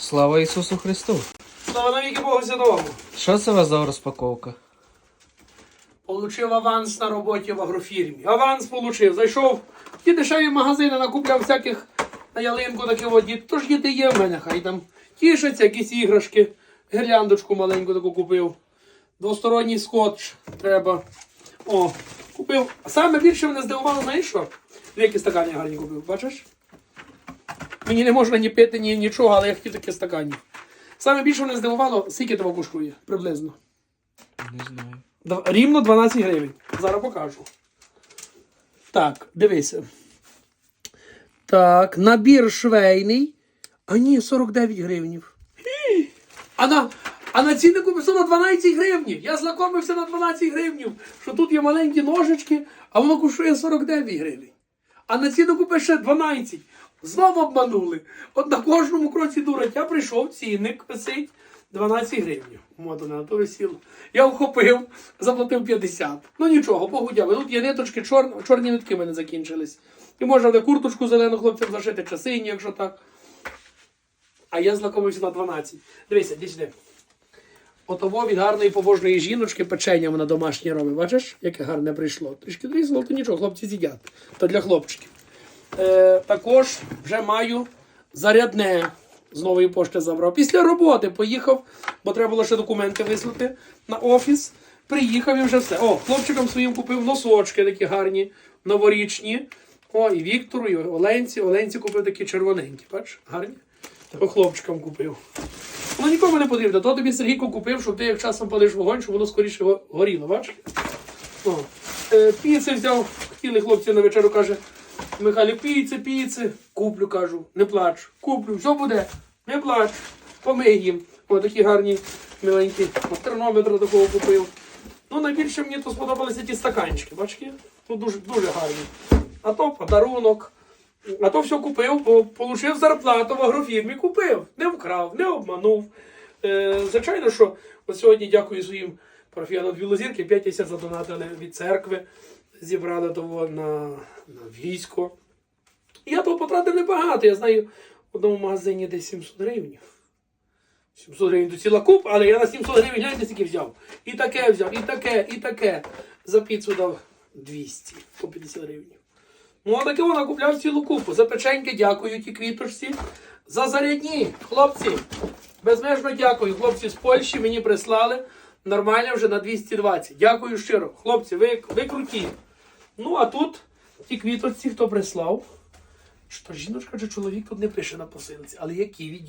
Слава Ісусу Христу! Слава навіки Богу Святому. Що це у вас за розпаковка? Получив аванс на роботі в агрофірмі. Аванс получив. Зайшов в ті дешеві магазини, накупляв всяких на ялинку таке діти. Тож діти є в мене, хай там тішаться, якісь іграшки. Гірляндочку маленьку таку купив. Двосторонній скотч треба. О, купив. Саме більше мене здивувало, знаєш що? Дві стакани гарні купив, бачиш? Мені не можна ні пити, ні нічого, але я хотів такі стакані. Саме більше мене здивувало, скільки того коштує приблизно. Не знаю. Рівно 12 гривень. Зараз покажу. Так, дивися. Так, набір швейний. А ні, 49 гривнів. Хі! А на, а на ціннику писано 12 гривнів. Я злакомився на 12 гривнів, що тут є маленькі ножички, а воно коштує 49 гривень. А на ціннику пише 12. Знову обманули. От на кожному кроці дурать. Я прийшов, цінник висить 12 гривень. Мода на то висіло. Я вхопив, заплатив 50. Ну нічого, Богу дякую. Тут є ниточки, чор... чорні нитки в мене закінчились. І можна буде курточку зелену хлопцям зашити, чи синю, якщо так. А я знакомився на 12. Дивися, де. Отово від гарної побожної жіночки печення вона домашнє робить. Бачиш, яке гарне прийшло. Трішки дрізало, то нічого, хлопці з'їдять. То для хлопчиків. Е, також вже маю зарядне. З нової пошти забрав. Після роботи поїхав, бо треба було ще документи вислати на офіс. Приїхав і вже все. О, хлопчикам своїм купив носочки такі гарні, новорічні. О, і Віктору, і Оленці. Оленці купив такі червоненькі. Бачиш, гарні. О, хлопчикам купив. Воно нікому не потрібно. То тобі Сергійко купив, щоб ти як часом палиш вогонь, щоб воно скоріше горіло, бачиш? О. Е, піци взяв, хотіли хлопці на вечеру, каже, Михайло, піци, піци. Куплю, кажу, не плач. Куплю, все буде, не плач. Помий їм. О, такі гарні, миленькі. О, термометр такого купив. Ну, найбільше мені то сподобалися ті стаканчики, бачки? Ну, дуже, дуже гарні. А то подарунок. А то все купив, бо отримав зарплату в агрофірмі, купив. Не вкрав, не обманув. Е, звичайно, що от сьогодні дякую своїм парафіянам Білозірки, 5 тисяч задонатили від церкви, зібрали того на, на військо. І я того потратив небагато. Я знаю, в одному магазині десь 700 гривень. 700 гривень до ціла куп, але я на 700 гривень гляньте, скільки взяв. І таке взяв, і таке, і таке. За піцу дав 200 по 50 гривень. Ну, а вона купляв цілу купу. За печеньки дякую ті квіточці. За зарядні, хлопці. Безмежно дякую. Хлопці з Польщі мені прислали. Нормально вже на 220. Дякую щиро. Хлопці, ви, ви круті. Ну, а тут ті квіточці, хто прислав. Що жіночка чи чоловік тут не пише на посилці, але які від